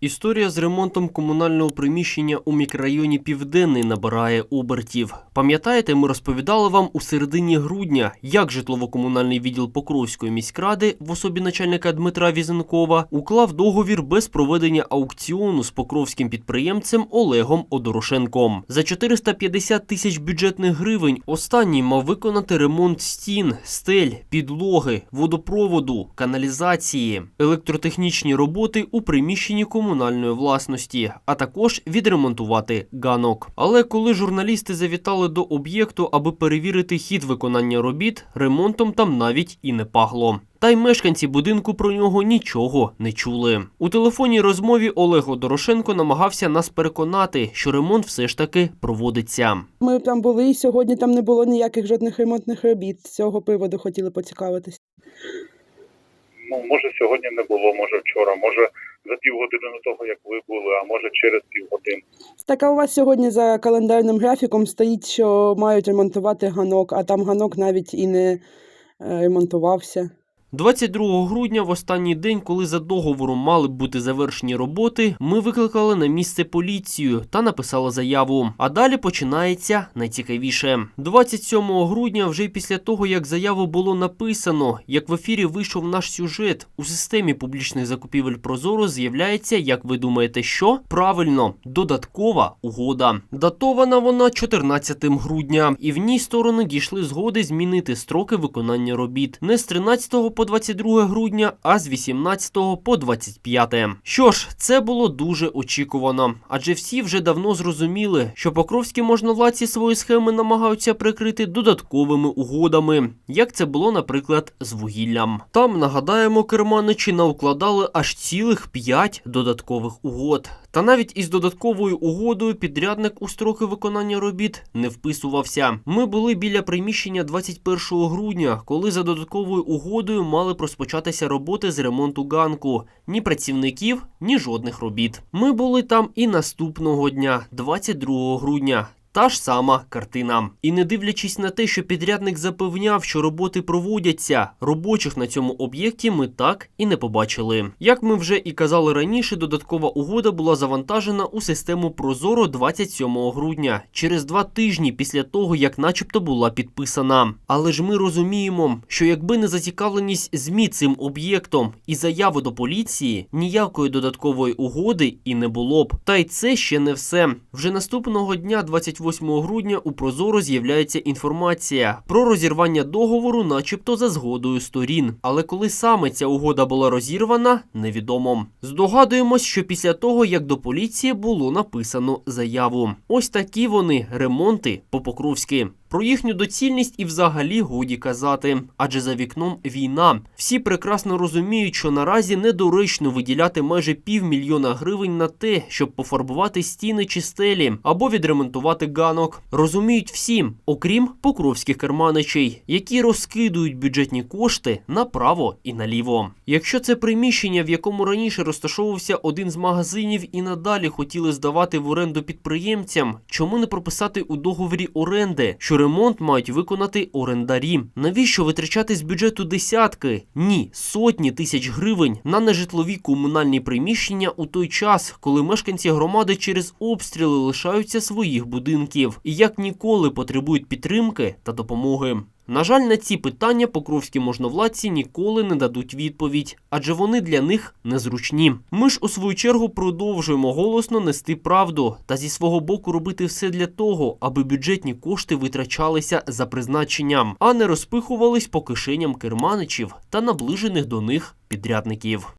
Історія з ремонтом комунального приміщення у мікрорайоні Південний набирає обертів. Пам'ятаєте, ми розповідали вам у середині грудня, як житлово-комунальний відділ Покровської міськради в особі начальника Дмитра Візенкова уклав договір без проведення аукціону з покровським підприємцем Олегом Одорошенком. За 450 тисяч бюджетних гривень останній мав виконати ремонт стін, стель, підлоги, водопроводу, каналізації, електротехнічні роботи у приміщенні комунальної власності, а також відремонтувати ганок. Але коли журналісти завітали до об'єкту, аби перевірити хід виконання робіт, ремонтом там навіть і не пахло. Та й мешканці будинку про нього нічого не чули. У телефонній розмові Олег Дорошенко намагався нас переконати, що ремонт все ж таки проводиться. Ми там були і сьогодні там не було ніяких жодних ремонтних робіт. З цього приводу хотіли поцікавитись. Ну, може, сьогодні не було, може вчора, може за півгодини до того, як ви були, а може через півгодини. Так, а у вас сьогодні за календарним графіком стоїть, що мають ремонтувати ганок, а там ганок навіть і не е, ремонтувався. 22 грудня, в останній день, коли за договором мали б бути завершені роботи, ми викликали на місце поліцію та написали заяву. А далі починається найцікавіше. 27 грудня, вже після того, як заяву було написано, як в ефірі вийшов наш сюжет, у системі публічних закупівель Прозоро з'являється, як ви думаєте, що правильно, додаткова угода. Датована вона 14 грудня, і в ній сторони дійшли згоди змінити строки виконання робіт не з 13 по 22 грудня, а з 18 по 25. Що ж, це було дуже очікувано, адже всі вже давно зрозуміли, що покровські можновладці свої схеми намагаються прикрити додатковими угодами, як це було, наприклад, з вугіллям. Там нагадаємо, керманичі наукладали аж цілих 5 додаткових угод. Та навіть із додатковою угодою підрядник у строки виконання робіт не вписувався. Ми були біля приміщення 21 грудня, коли за додатковою угодою мали розпочатися роботи з ремонту ганку. Ні працівників, ні жодних робіт. Ми були там і наступного дня, 22 грудня. Та ж сама картина. І не дивлячись на те, що підрядник запевняв, що роботи проводяться, робочих на цьому об'єкті ми так і не побачили. Як ми вже і казали раніше, додаткова угода була завантажена у систему Прозоро 27 грудня, через два тижні після того, як начебто була підписана. Але ж ми розуміємо, що якби не зацікавленість ЗМІ цим об'єктом і заяви до поліції, ніякої додаткової угоди і не було б. Та й це ще не все. Вже наступного дня, 28 грудня, у Прозоро з'являється інформація про розірвання договору, начебто за згодою сторін. Але коли саме ця угода була розірвана, невідомо. Здогадуємось, що після того, як до поліції було написано заяву. Ось такі вони ремонти по Покровськи. Про їхню доцільність і взагалі годі казати, адже за вікном війна. Всі прекрасно розуміють, що наразі недоречно виділяти майже півмільйона гривень на те, щоб пофарбувати стіни чи стелі або відремонтувати ганок. Розуміють всі, окрім покровських керманичей, які розкидують бюджетні кошти направо і наліво. Якщо це приміщення, в якому раніше розташовувався один з магазинів, і надалі хотіли здавати в оренду підприємцям, чому не прописати у договорі оренди, що ремонт мають виконати орендарі? Навіщо витрачати з бюджету десятки? Ні, сотні тисяч гривень на нежитлові комунальні приміщення у той час, коли мешканці громади через обстріли лишаються своїх будинків і як ніколи потребують підтримки та допомоги. На жаль, на ці питання покровські можновладці ніколи не дадуть відповідь, адже вони для них незручні. Ми ж у свою чергу продовжуємо голосно нести правду та зі свого боку робити все для того, аби бюджетні кошти витрачалися за призначенням, а не розпихувались по кишеням керманичів та наближених до них підрядників.